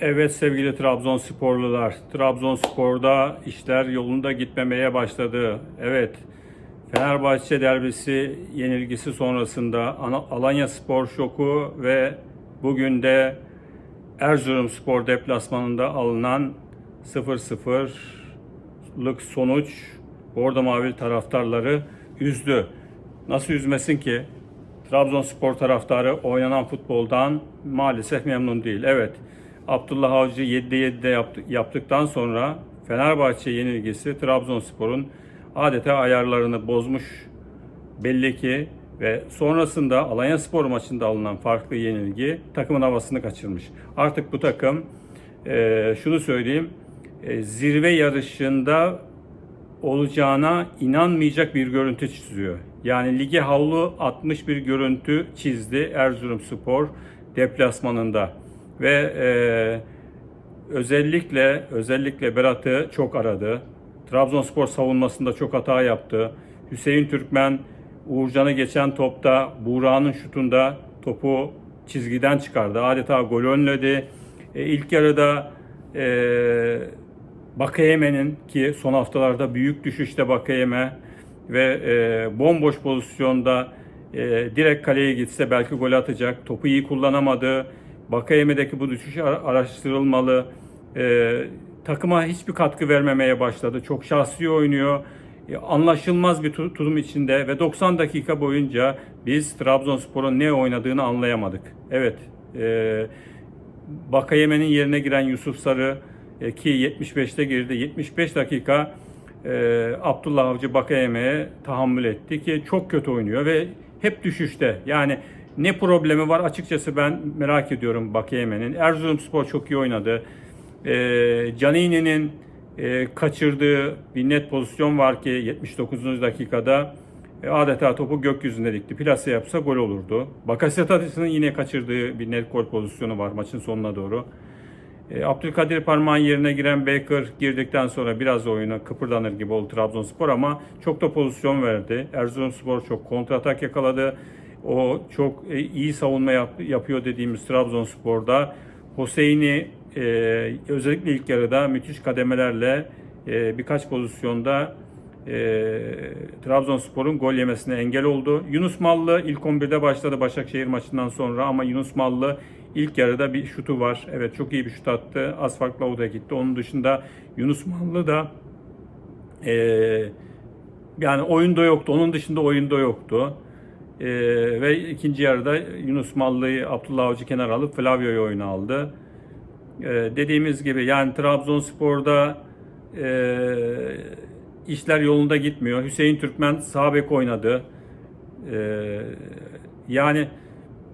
Evet sevgili Trabzonsporlular, Trabzonspor'da işler yolunda gitmemeye başladı. Evet, Fenerbahçe derbisi yenilgisi sonrasında Alanya Spor şoku ve bugün de Erzurumspor deplasmanında alınan 0-0'lık sonuç Bordo Mavi taraftarları üzdü. Nasıl üzmesin ki? Trabzonspor taraftarı oynanan futboldan maalesef memnun değil. Evet, Abdullah Avcı 7'de 7'de yaptı, yaptıktan sonra Fenerbahçe yenilgisi Trabzonspor'un adeta ayarlarını bozmuş belli ki ve sonrasında Alanya Spor maçında alınan farklı yenilgi takımın havasını kaçırmış. Artık bu takım eee, şunu söyleyeyim eee, zirve yarışında olacağına inanmayacak bir görüntü çiziyor. Yani lige havlu atmış bir görüntü çizdi Erzurumspor deplasmanında ve eee, özellikle özellikle Berat'ı çok aradı. Trabzonspor savunmasında çok hata yaptı. Hüseyin Türkmen Uğurcan'ı geçen topta Buğra'nın şutunda topu çizgiden çıkardı. Adeta gol önledi. E, ilk yarıda e, Bakayeme'nin ki son haftalarda büyük düşüşte Bakayeme ve e, bomboş pozisyonda e, direkt kaleye gitse belki gol atacak. Topu iyi kullanamadı. Bakayeme'deki bu düşüş ara- araştırılmalı. E, takıma hiçbir katkı vermemeye başladı. Çok şahsi oynuyor. E, anlaşılmaz bir tu- tutum içinde ve 90 dakika boyunca biz Trabzonspor'un ne oynadığını anlayamadık. Evet, e, Bakayeme'nin yerine giren Yusuf Sarı e, ki 75'te girdi. 75 dakika e, Abdullah Avcı Bakayeme'ye tahammül etti ki çok kötü oynuyor ve hep düşüşte. Yani ne problemi var açıkçası ben merak ediyorum Bakayeme'nin. Erzurumspor çok iyi oynadı. E, Canini'nin e, kaçırdığı bir net pozisyon var ki 79. dakikada e, adeta topu gökyüzünde dikti. Plase yapsa gol olurdu. Bakasetas'ın yine kaçırdığı bir net gol pozisyonu var maçın sonuna doğru. E, Abdülkadir Parmağan yerine giren Baker girdikten sonra biraz oyuna kıpırdanır gibi oldu Trabzonspor ama çok da pozisyon verdi. Erzurumspor çok kontratak yakaladı. O çok e, iyi savunma yap- yapıyor dediğimiz Trabzonspor'da Hüseyin'i e, özellikle ilk yarıda müthiş kademelerle e, birkaç pozisyonda e, Trabzonspor'un gol yemesine engel oldu. Yunus Mallı ilk 11'de başladı Başakşehir maçından sonra ama Yunus Mallı ilk yarıda bir şutu var. Evet çok iyi bir şut attı. Az farkla o gitti. Onun dışında Yunus Mallı da e, yani oyunda yoktu. Onun dışında oyunda yoktu. E, ve ikinci yarıda Yunus Mallı'yı Abdullah Avcı kenar alıp Flavio'yu oyuna aldı. E, dediğimiz gibi yani Trabzonspor'da e, işler yolunda gitmiyor. Hüseyin Türkmen sağ bek oynadı. E, yani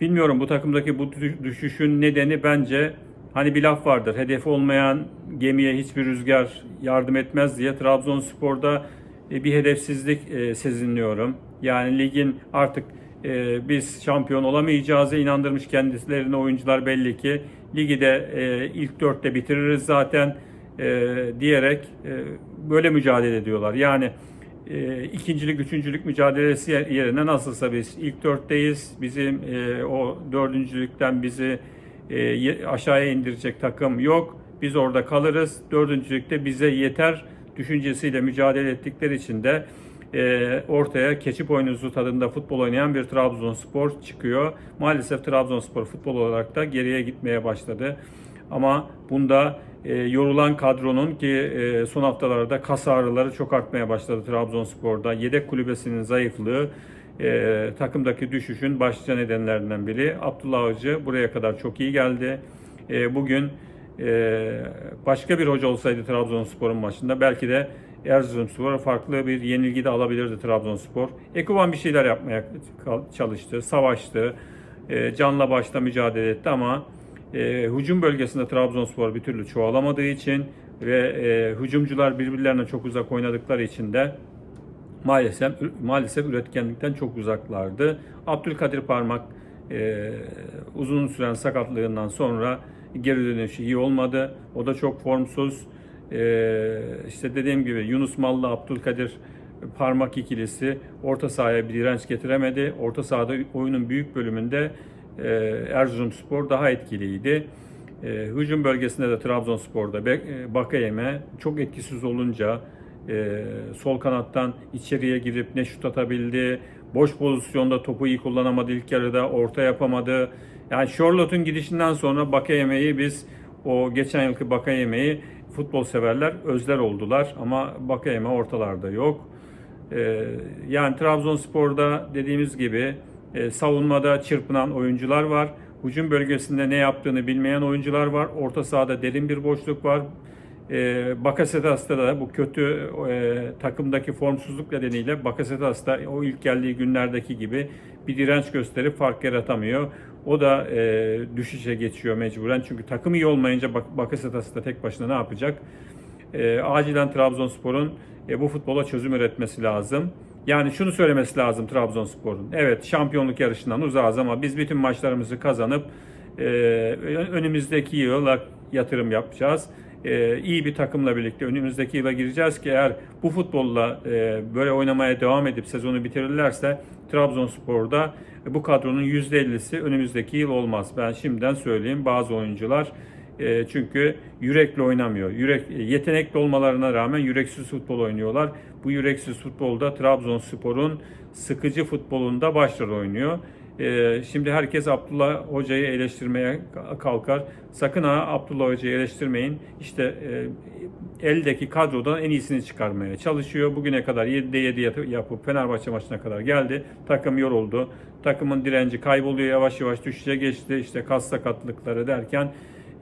bilmiyorum bu takımdaki bu dü- düşüşün nedeni bence hani bir laf vardır. Hedefi olmayan gemiye hiçbir rüzgar yardım etmez diye Trabzonspor'da e, bir hedefsizlik e, sezinliyorum. Yani ligin artık e, biz şampiyon olamayacağızı inandırmış kendilerine oyuncular belli ki. Ligi de e, ilk dörtte bitiririz zaten e, diyerek e, böyle mücadele ediyorlar. Yani e, ikincilik, üçüncülük mücadelesi yerine nasılsa biz ilk dörtteyiz. Bizim e, o dördüncülükten bizi e, aşağıya indirecek takım yok. Biz orada kalırız. Dördüncülükte bize yeter düşüncesiyle mücadele ettikleri için de e, ortaya keçi boynuzu tadında futbol oynayan bir Trabzonspor çıkıyor. Maalesef Trabzonspor futbol olarak da geriye gitmeye başladı. Ama bunda e, yorulan kadronun ki e, son haftalarda kas ağrıları çok artmaya başladı Trabzonspor'da. Yedek kulübesinin zayıflığı e, takımdaki düşüşün başlıca nedenlerinden biri. Abdullah Avcı buraya kadar çok iyi geldi. E, bugün e, başka bir hoca olsaydı Trabzonspor'un maçında belki de Erzurumspor farklı bir yenilgi de alabilirdi Trabzonspor. Ekuban bir şeyler yapmaya çalıştı, savaştı, e, canla başla mücadele etti ama e, hücum bölgesinde Trabzonspor bir türlü çoğalamadığı için ve e, hücumcular birbirlerine çok uzak oynadıkları için de maalesef maalesef üretkenlikten çok uzaklardı. Abdülkadir Parmak e, uzun süren sakatlığından sonra geri dönüşü iyi olmadı. O da çok formsuz. E, işte dediğim gibi Yunus Mallı, Abdülkadir Parmak ikilisi orta sahaya bir direnç getiremedi. Orta sahada oyunun büyük bölümünde e, Erzurumspor daha etkiliydi. E, hücum bölgesinde de Trabzonspor'da e, Bakayeme çok etkisiz olunca e, sol kanattan içeriye girip ne şut atabildi, boş pozisyonda topu iyi kullanamadı ilk yarıda, orta yapamadı. Yani Charlotte'un gidişinden sonra Bakayeme'yi biz o geçen yılki Bakayeme'yi futbol severler özler oldular ama Bakayeme ortalarda yok. Ee, yani Trabzonspor'da dediğimiz gibi e, savunmada çırpınan oyuncular var. Hücum bölgesinde ne yaptığını bilmeyen oyuncular var. Orta sahada derin bir boşluk var. E, Bakasetas'ta da bu kötü e, takımdaki formsuzluk nedeniyle Bakasetas da o ilk geldiği günlerdeki gibi bir direnç gösterip fark yaratamıyor. O da e, düşüşe geçiyor mecburen. Çünkü takım iyi olmayınca Bak- Bakasetas da tek başına ne yapacak? E, acilen Trabzonspor'un e, bu futbola çözüm üretmesi lazım. Yani şunu söylemesi lazım Trabzonspor'un. Evet şampiyonluk yarışından uzağız ama biz bütün maçlarımızı kazanıp e, önümüzdeki yıla yatırım yapacağız. E, iyi bir takımla birlikte önümüzdeki yıla gireceğiz ki eğer bu futbolla e, böyle oynamaya devam edip sezonu bitirirlerse Trabzonspor'da bu kadronun %50'si önümüzdeki yıl olmaz. Ben şimdiden söyleyeyim bazı oyuncular e, çünkü yürekli oynamıyor. Yürek yetenekli olmalarına rağmen yüreksiz futbol oynuyorlar. Bu yüreksiz futbolda Trabzonspor'un sıkıcı futbolunda başrol oynuyor. E, şimdi herkes Abdullah Hoca'yı eleştirmeye kalkar. Sakın ha Abdullah Hoca'yı eleştirmeyin. İşte e, eldeki kadrodan en iyisini çıkarmaya çalışıyor. Bugüne kadar 7'de 7 yapıp Fenerbahçe maçına kadar geldi. Takım yoruldu. Takımın direnci kayboluyor. Yavaş yavaş düşüşe geçti. İşte kas sakatlıkları derken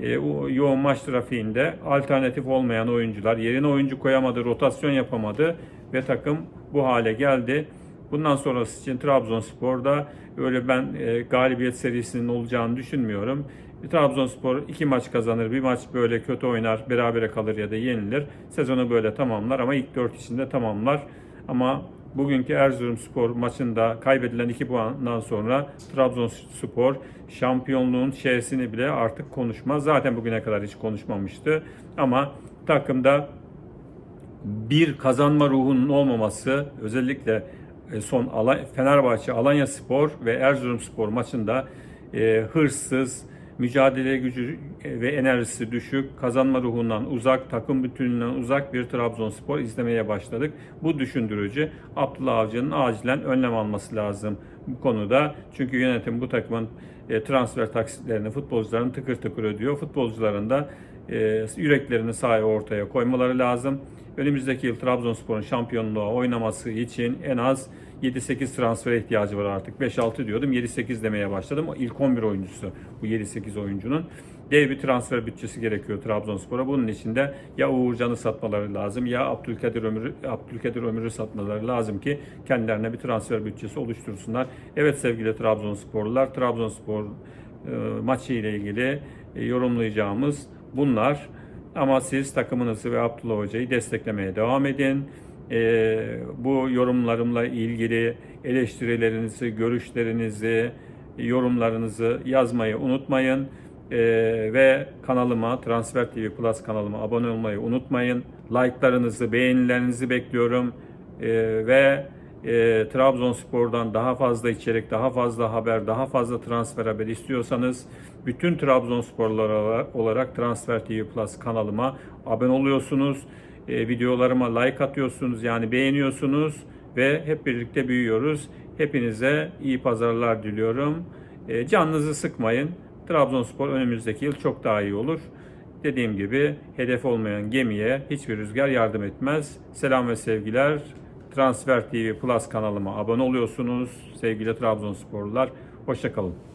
e, yoğun maç trafiğinde alternatif olmayan oyuncular yerine oyuncu koyamadı, rotasyon yapamadı ve takım bu hale geldi. Bundan sonrası için Trabzonspor'da öyle ben e, galibiyet serisinin olacağını düşünmüyorum. Trabzonspor iki maç kazanır, bir maç böyle kötü oynar, berabere kalır ya da yenilir. Sezonu böyle tamamlar ama ilk dört içinde tamamlar. Ama bugünkü Erzurumspor maçında kaybedilen 2 puandan sonra Trabzonspor şampiyonluğun şeysini bile artık konuşmaz. Zaten bugüne kadar hiç konuşmamıştı. Ama takımda bir kazanma ruhunun olmaması özellikle son Ala- Fenerbahçe, Alanya Spor ve Erzurumspor maçında e, hırsız, mücadele gücü e, ve enerjisi düşük, kazanma ruhundan uzak, takım bütünlüğünden uzak bir Trabzonspor izlemeye başladık. Bu düşündürücü. Abdullah Avcı'nın acilen önlem alması lazım bu konuda. Çünkü yönetim bu takımın e, transfer taksitlerini futbolcuların tıkır tıkır ödüyor. Futbolcuların da e, yüreklerini sahaya ortaya koymaları lazım. Önümüzdeki yıl Trabzonspor'un şampiyonluğa oynaması için en az 7-8 transfer ihtiyacı var artık. 5-6 diyordum 7-8 demeye başladım. İlk 11 oyuncusu bu 7-8 oyuncunun. Dev bir transfer bütçesi gerekiyor Trabzonspor'a. Bunun için de ya Uğurcan'ı satmaları lazım ya Abdülkadir Ömür'ü Abdülkadir Ömür'ü satmaları lazım ki kendilerine bir transfer bütçesi oluştursunlar. Evet sevgili Trabzonsporlular, Trabzonspor e, maçı ile ilgili e, yorumlayacağımız bunlar. Ama siz takımınızı ve Abdullah Hoca'yı desteklemeye devam edin. Ee, bu yorumlarımla ilgili eleştirilerinizi, görüşlerinizi, yorumlarınızı yazmayı unutmayın. Ee, ve kanalıma, Transfer TV Plus kanalıma abone olmayı unutmayın. Like'larınızı, beğenilerinizi bekliyorum. Ee, ve e, Trabzonspor'dan daha fazla içerik, daha fazla haber, daha fazla transfer haber istiyorsanız bütün Trabzonsporlar olarak Transfer TV Plus kanalıma abone oluyorsunuz. E, videolarıma like atıyorsunuz yani beğeniyorsunuz ve hep birlikte büyüyoruz. Hepinize iyi pazarlar diliyorum. E, canınızı sıkmayın. Trabzonspor önümüzdeki yıl çok daha iyi olur. Dediğim gibi hedef olmayan gemiye hiçbir rüzgar yardım etmez. Selam ve sevgiler. Transfer TV Plus kanalıma abone oluyorsunuz sevgili Trabzonsporlular. Hoşçakalın.